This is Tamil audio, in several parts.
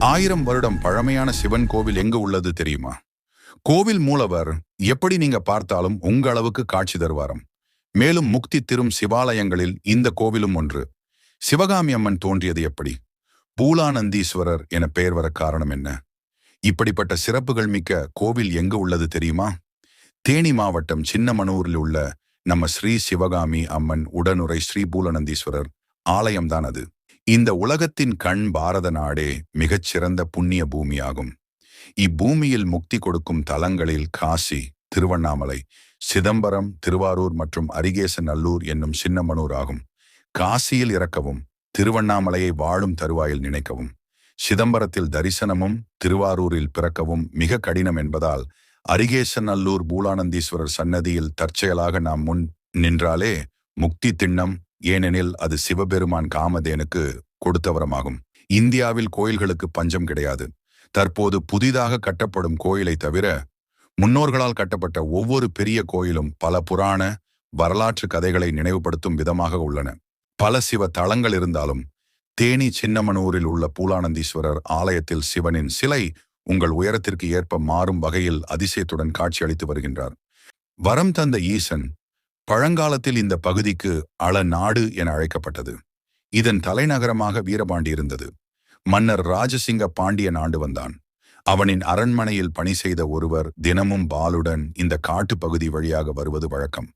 ஆயிரம் வருடம் பழமையான சிவன் கோவில் எங்கு உள்ளது தெரியுமா? கோவில் மூலவர் எப்படி நீங்க பார்த்தாலும் உங்க அளவுக்கு காட்சி தருவாரம். மேலும் முக்தி திரும் சிவாலயங்களில் இந்த கோவிலும் ஒன்று. சிவகாமி அம்மன் தோன்றியது எப்படி? பூலானந்தீஸ்வரர் என பெயர் வர காரணம் என்ன? இப்படிப்பட்ட சிறப்புகள் மிக்க கோவில் எங்கு உள்ளது தெரியுமா? தேனி மாவட்டம் சின்னமனூரில் உள்ள நம்ம ஸ்ரீ சிவகாமி அம்மன் உடனுரை ஸ்ரீ பூலநந்தீஸ்வரர் ஆலயம்தான் அது. இந்த உலகத்தின் கண் பாரத நாடே மிகச்சிறந்த புண்ணிய பூமியாகும். இப்பூமியில் முக்தி கொடுக்கும் தலங்களில் காசி திருவண்ணாமலை சிதம்பரம் திருவாரூர் மற்றும் அரிகேச நல்லூர் என்னும் சின்னமனூர் ஆகும். காசியில் இறக்கவும் திருவண்ணாமலையை வாழும் தருவாயில் நினைக்கவும் சிதம்பரத்தில் தரிசனமும் திருவாரூரில் பிறக்கவும் மிக கடினம் என்பதால் அரிகேசநல்லூர் பூலானந்தீஸ்வரர் சன்னதியில் தற்செயலாக நாம் முன் நின்றாலே முக்தி திண்ணம் ஏனெனில் அது சிவபெருமான் காமதேனுக்கு கொடுத்தவரமாகும். இந்தியாவில் கோயில்களுக்கு பஞ்சம் கிடையாது. தற்போது புதிதாக கட்டப்படும் கோயிலை தவிர முன்னோர்களால் கட்டப்பட்ட ஒவ்வொரு பெரிய கோயிலும் பல புராண வரலாற்று கதைகளை நினைவுபடுத்தும் விதமாக உள்ளன. பல சிவ தளங்கள் இருந்தாலும் தேனி சின்னமனூரில் உள்ள பூலானந்தீஸ்வரர் ஆலயத்தில் சிவனின் சிலை உங்கள் உயரத்திற்கு ஏற்ப மாறும் வகையில் அதிசயத்துடன் காட்சியளித்து வருகின்றார். வரம் தந்த ஈசன் பழங்காலத்தில் இந்த பகுதிக்கு அளநாடு என அழைக்கப்பட்டது. இதன் தலைநகரமாக வீரபாண்டி இருந்தது மன்னர் ராஜசிங்க பாண்டியன் ஆண்டு வந்தான். அவனின் அரண்மனையில் பணி செய்த ஒருவர் தினமும் பாலுடன் இந்த காட்டு பகுதி வழியாக வருவது வழக்கம்.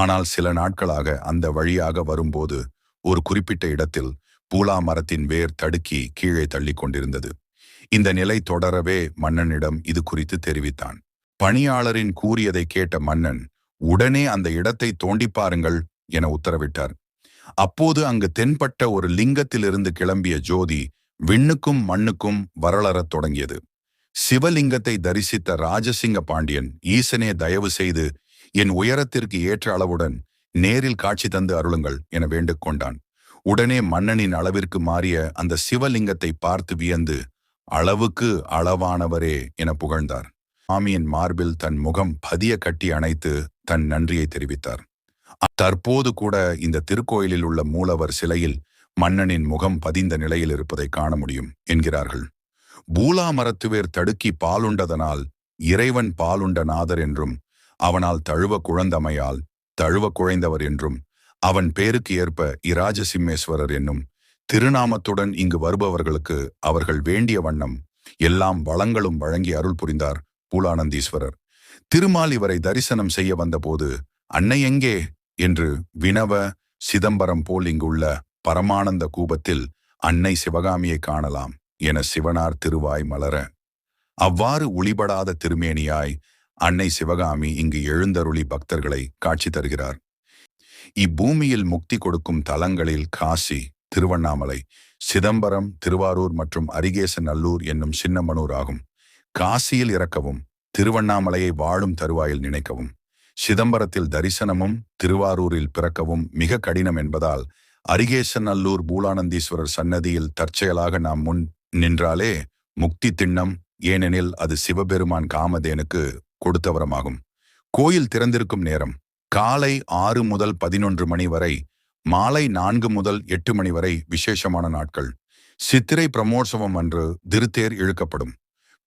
ஆனால் சில நாட்களாக அந்த வழியாக வரும்போது ஒரு குறிப்பிட்ட இடத்தில் பூலா மரத்தின் வேர் தடுக்கி கீழே தள்ளி கொண்டிருந்தது. இந்த நிலை தொடரவே மன்னனிடம் இது குறித்து தெரிவித்தான். பணியாளரின் கூறியதை கேட்ட மன்னன் உடனே அந்த இடத்தை தோண்டி பாருங்கள் என உத்தரவிட்டார். அப்போது அங்கு தென்பட்ட ஒரு லிங்கத்திலிருந்து கிளம்பிய ஜோதி விண்ணுக்கும் மண்ணுக்கும் வரலறத் தொடங்கியது. சிவலிங்கத்தை தரிசித்த ராஜசிங்க பாண்டியன் ஈசனே தயவு செய்து என் உயரத்திற்கு ஏற்ற அளவுடன் நேரில் காட்சி தந்து அருளுங்கள் என வேண்டுக் கொண்டான். உடனே மன்னனின் அளவிற்கு மாறிய அந்த சிவலிங்கத்தை பார்த்து வியந்து அளவுக்கு அளவானவரே என புகழ்ந்தார். சாமியின் மார்பில் தன் முகம் பதிய கட்டி அணைத்து தன் நன்றியை தெரிவித்தார். தற்போது கூட இந்த திருக்கோயிலில் உள்ள மூலவர் சிலையில் மன்னனின் முகம் பதிந்த நிலையில் இருப்பதை காண முடியும் என்கிறார்கள். பூலா மரத்துவேர் தடுக்கி பாலுண்டதனால் இறைவன் பாலுண்ட நாதர் என்றும் அவனால் தழுவ குழந்தமையால் தழுவ குழைந்தவர் என்றும் அவன் பேருக்கு ஏற்ப இராஜசிம்மேஸ்வரர் என்னும் திருநாமத்துடன் இங்கு வருபவர்களுக்கு அவர்கள் வேண்டிய வண்ணம் எல்லாம் வளங்களும் வழங்கி அருள் புரிந்தார் பூலானந்தீஸ்வரர். திருமால் இவரை தரிசனம் செய்ய வந்தபோது அன்னை எங்கே? என்று வினவ சிதம்பரம் போல் இங்குள்ள பரமானந்த கூபத்தில் அன்னை சிவகாமியை காணலாம் என சிவனார் திருவாய் மலர. அவ்வாறு ஒளிபடாத திருமேனியாய் அன்னை சிவகாமி இங்கு எழுந்தருளி பக்தர்களை காட்சி தருகிறார். இப்பூமியில் முக்தி கொடுக்கும் தலங்களில் காசி திருவண்ணாமலை சிதம்பரம் திருவாரூர் மற்றும் அரிகேச நல்லூர் என்னும் சின்னமனூர் ஆகும். காசியில் இறக்கவும் திருவண்ணாமலையை வாழும் தருவாயில் நினைக்கவும். சிதம்பரத்தில் தரிசனமும் திருவாரூரில் பிறக்கவும் மிக கடினம் என்பதால் அரிகேசநல்லூர் பூலானந்தீஸ்வரர் சன்னதியில் தற்செயலாக நாம் முன் நின்றாலே முக்தி திண்ணம் ஏனெனில் அது சிவபெருமான் காமதேனுக்கு கொடுத்தவரமாகும். கோயில் திறந்திருக்கும் நேரம். காலை ஆறு முதல் பதினொன்று மணி வரை மாலை நான்கு முதல் எட்டு மணி வரை விசேஷமான நாட்கள். சித்திரை பிரமோற்சவம் அன்று திருத்தேர் இழுக்கப்படும்.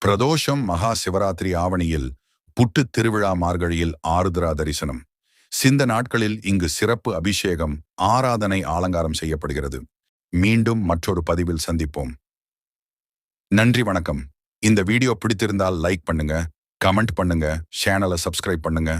பிரதோஷம் மகா சிவராத்திரி ஆவணியில் புட்டுத் திருவிழா மார்கழியில் ஆருத்ரா தரிசனம். சிந்த நாட்களில் இங்கு சிறப்பு அபிஷேகம் ஆராதனை ஆலங்காரம் செய்யப்படுகிறது. மீண்டும் மற்றொரு பதிவில் சந்திப்போம். நன்றி வணக்கம். இந்த வீடியோ பிடித்திருந்தால் லைக் பண்ணுங்க கமெண்ட் பண்ணுங்க சேனலை சப்ஸ்கிரைப் பண்ணுங்க.